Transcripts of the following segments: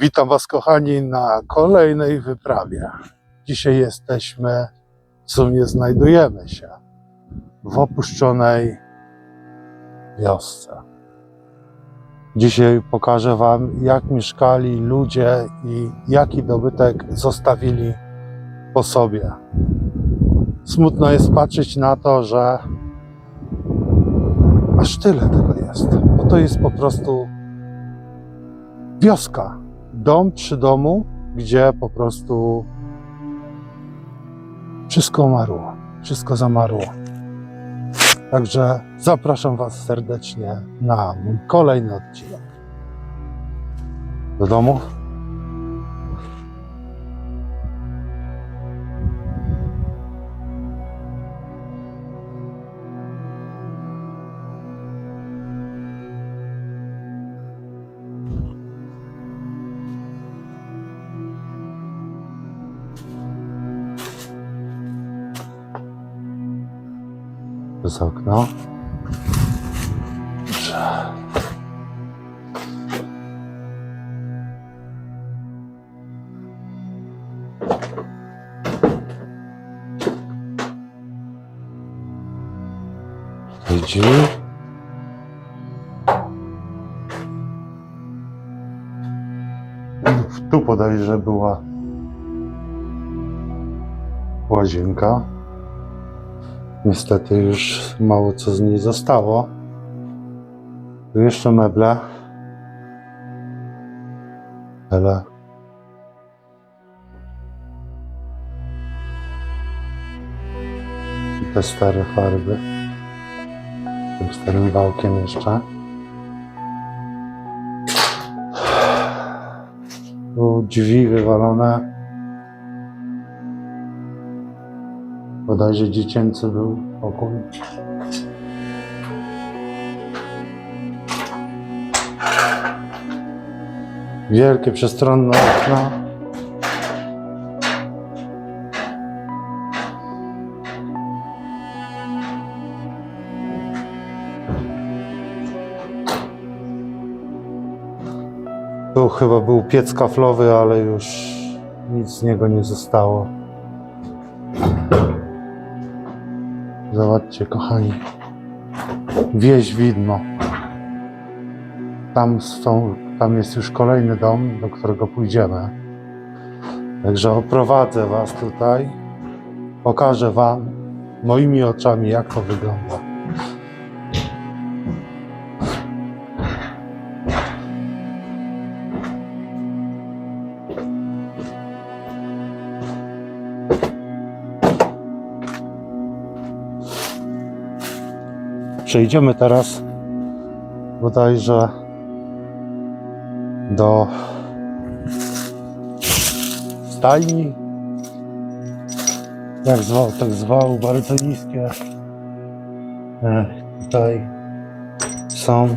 Witam Was, kochani, na kolejnej wyprawie. Dzisiaj jesteśmy, w sumie znajdujemy się w opuszczonej wiosce. Dzisiaj pokażę Wam, jak mieszkali ludzie i jaki dobytek zostawili po sobie. Smutno jest patrzeć na to, że aż tyle tego jest, bo to jest po prostu wioska dom przy domu, gdzie po prostu wszystko umarło, wszystko zamarło. Także zapraszam Was serdecznie na mój kolejny odcinek. Do domu. Przez okno. Drzwi. Tu podejrzę była łazienka. Niestety już mało co z niej zostało. Tu jeszcze meble. Ale I te stare farby. Tym starym wałkiem jeszcze. Tu drzwi wywalone. Bodajże dziecięcy był pokój. Wielkie, przestronne okno. Tu chyba był piec kaflowy, ale już nic z niego nie zostało. Kochani. Wieś widmo. Tam są, tam jest już kolejny dom, do którego pójdziemy. Także oprowadzę Was tutaj. Pokażę Wam moimi oczami, jak to wygląda. Przejdziemy teraz bodajże do stajni. Jak zwał, tak zwał, bardzo niskie. E, tutaj są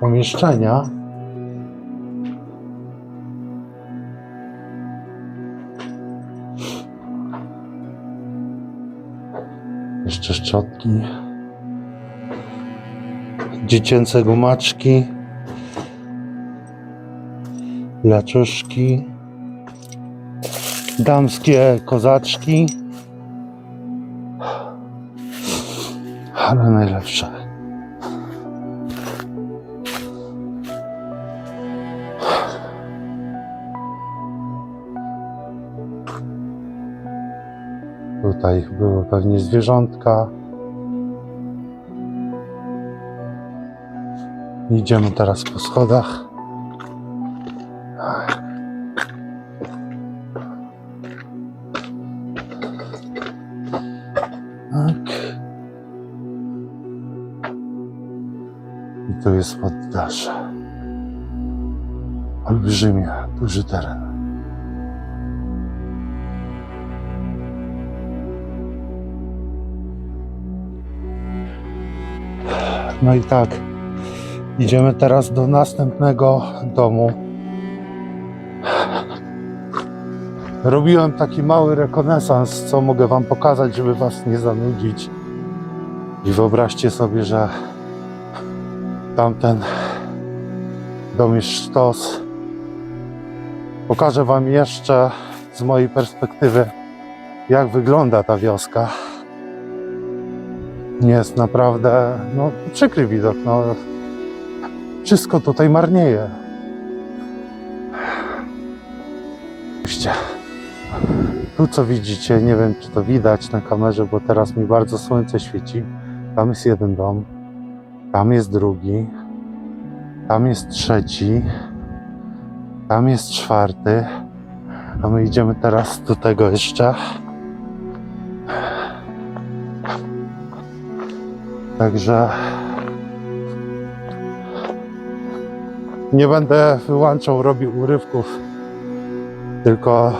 pomieszczenia. Jeszcze szczotki. Dziecięce gumaczki. Laczuszki. Damskie kozaczki. Ale najlepsze. Tutaj były pewnie zwierzątka. Idziemy teraz po schodach. Tak. I tu jest poddasze. Olbrzymie, duży teren. No i tak, idziemy teraz do następnego domu. Robiłem taki mały rekonesans, co mogę Wam pokazać, żeby Was nie zanudzić. I wyobraźcie sobie, że Tamten dom jest sztos. Pokażę Wam jeszcze z mojej perspektywy, jak wygląda ta wioska. Jest naprawdę no, przykry widok. No, wszystko tutaj marnieje. Tu co widzicie, nie wiem czy to widać na kamerze, bo teraz mi bardzo słońce świeci. Tam jest jeden dom, tam jest drugi, tam jest trzeci, tam jest czwarty, a my idziemy teraz do tego jeszcze. Także nie będę wyłączał, robił urywków, tylko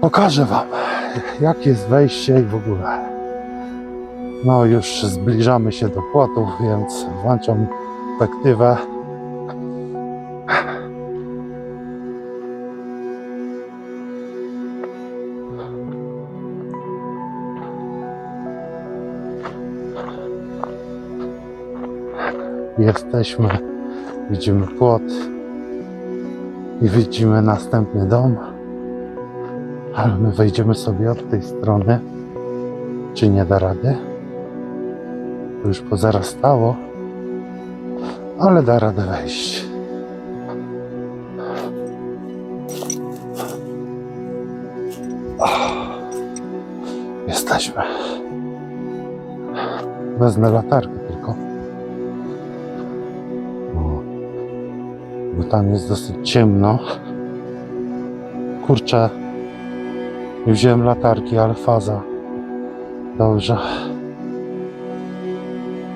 pokażę Wam, jak jest wejście i w ogóle. No, już zbliżamy się do płotów, więc włączam perspektywę. Jesteśmy, widzimy płot i widzimy następny dom, ale my wejdziemy sobie od tej strony. Czy nie da rady? To już pozarastało, ale da radę wejść. Jesteśmy. Wezmę latarkę bo tam jest dosyć ciemno. Kurczę, nie wziąłem latarki, ale faza. Dobrze.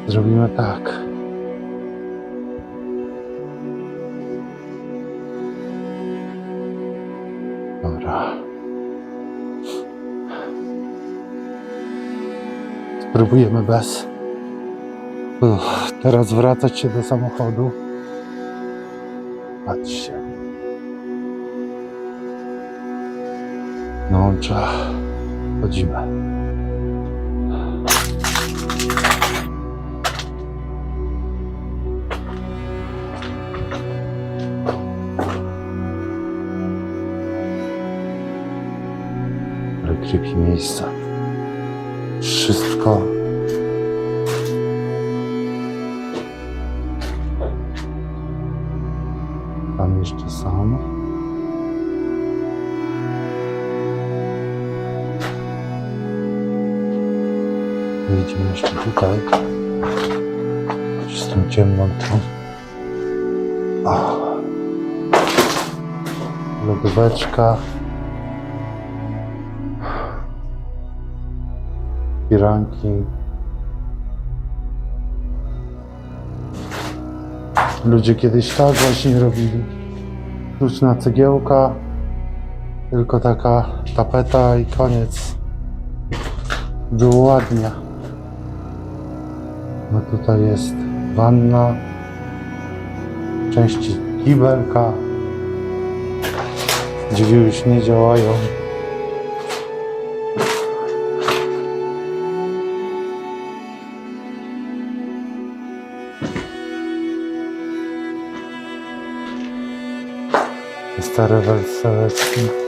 Zrobimy tak. Dobra. Spróbujemy bez. Teraz wracać się do samochodu. Patrzcie. No, trzeba. Chodzimy. ale miejsca. Wszystko. Wyjdziemy jeszcze tutaj. Z ciemną. O. Lodóweczka. firanki. Ludzie kiedyś tak właśnie robili. Sztuczna cegiełka, tylko taka tapeta i koniec. Było ładnie. Tutaj jest wanna, części kibelka. Drzwi już nie działają. Stare wersaleczki.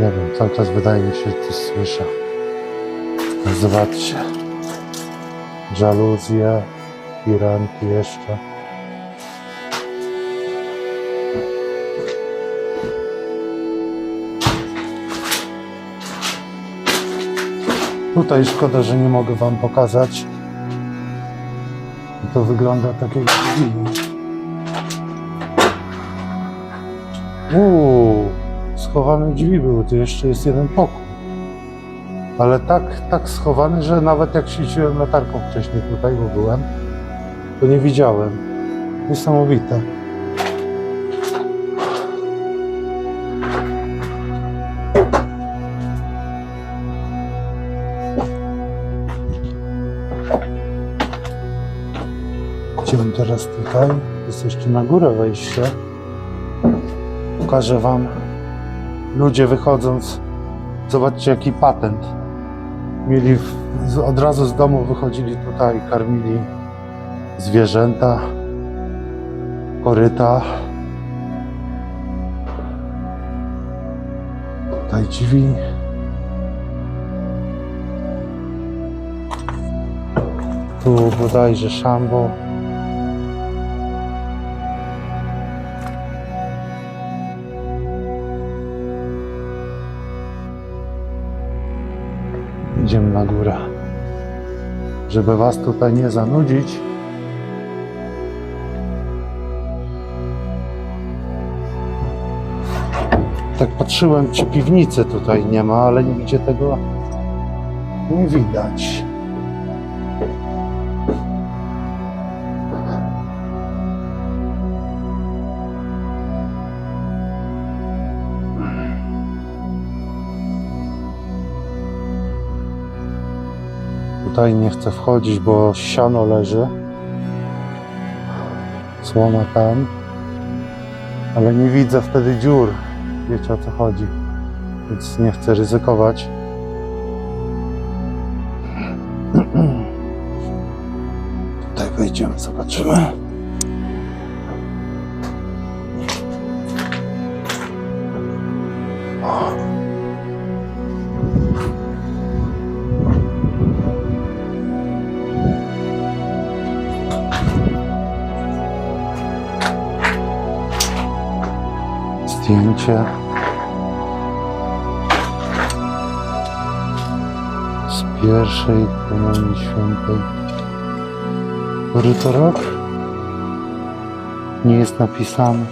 Nie wiem, cały czas wydaje mi się, że coś słyszę. Zobaczcie. Żaluzje, firanki jeszcze. Tutaj szkoda, że nie mogę Wam pokazać. To wygląda tak jak drzwi. Uuu, schowane drzwi były, tu jeszcze jest jeden pokój. Ale tak, tak schowany, że nawet jak świeciłem latarką wcześniej tutaj, bo byłem, to nie widziałem. Niesamowite. Idziemy teraz tutaj. Jest jeszcze na górę wejście. pokażę Wam. Ludzie wychodząc, zobaczcie jaki patent. Mieli w, od razu z domu wychodzili tutaj, karmili zwierzęta, koryta. Tutaj drzwi. Tu bodajże szambo. Idziemy na górę. Żeby Was tutaj nie zanudzić. Tak patrzyłem, czy piwnicy tutaj nie ma, ale nigdzie tego nie widać. Tutaj nie chcę wchodzić, bo siano leży. Słoma tam. Ale nie widzę wtedy dziur. Wiecie o co chodzi. Więc nie chcę ryzykować. Tutaj wejdziemy, zobaczymy. Zdjęcie. Z pierwszej komunii świętej. Który to rok? Nie jest napisane.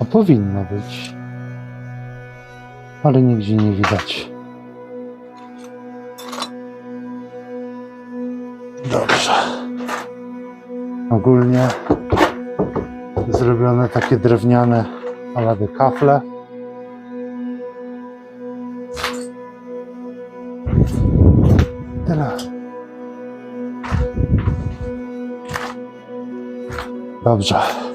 A powinno być. Ale nigdzie nie widać. Dobrze. Ogólnie zrobione takie drewniane alady kafle. Tyle. Dobrze.